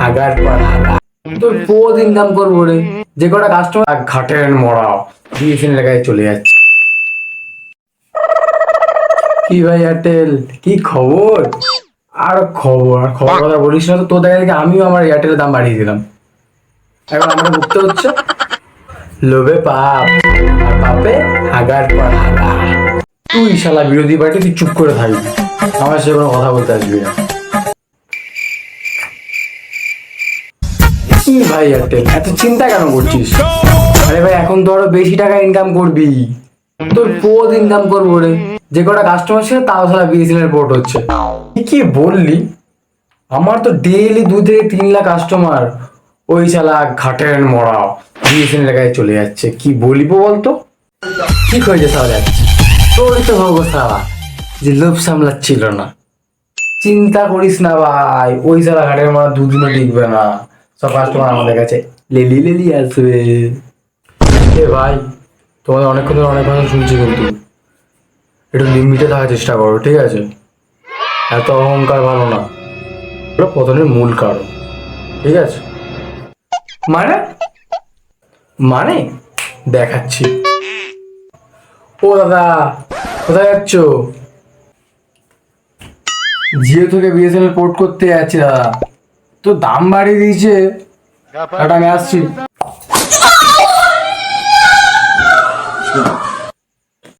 হাগার পর তোর বহুত ইনকাম করব রে। যে কটা কাস্টমার ঘাটের বিএসএন এলাকায় চলে যাচ্ছে। কি ভাই এয়ারটেল কি খবর? আর খবর খবর কথা বলিস না তো। তোর দেখা দেখে আমিও আমার এয়ারটেলের দাম বাড়িয়ে দিলাম। এখন আমরা ভুগতে হচ্ছে। লোভে পাপ। পাপে হাগার পর হাগা। তুই শালা বিরোধী পার্টি, তুই চুপ করে থাকবি। আমার সাথে কোনো কথা বলতে আসবি না। কি ভাই এয়ারটেল এত চিন্তা কেন করছিস? আরে ভাই, এখন তো আরও বেশি টাকা ইনকাম করবি। তোর বহুত ইনকাম করব রে। যে কটা কাস্টমার ছিল, তাও সারা বিএসএনএল পোর্ট হচ্ছে। কি বললি? আমার তো ডেইলি দু থেকে তিন লাখ কাস্টমার ওই শালা ঘাটের মরাও বিএসএনএল এলাকায় চলে যাচ্ছে। কি বলিব বলতো? ঠিক হয়েছে সারা তোরই তো অবস্থা যে লোভ সামলাচ্ছিল না। চিন্তা করিস না ভাই, ওই সারা ঘাটের মারা দুদিনও টিকবে না। সব কাস্টমার আমাদের কাছে। লেলি লেলি আসবে এ ভাই তোমাদের অনেকক্ষণ ধরে অনেক কথা শুনছি কিন্তু। একটু লিমিটে থাকার চেষ্টা করো ঠিক আছে? এত অহংকার ভালো না। এটা পতনের মূল কারণ ঠিক আছে? মানে? মানে? দেখাচ্ছি। ও দাদা কোথায় যাচ্ছ? জিও থেকে বিএসএনএল পোর্ট করতে যাচ্ছি দাদা। তো দাম বাড়িয়ে দিয়েছে। একটা আমি আসছি।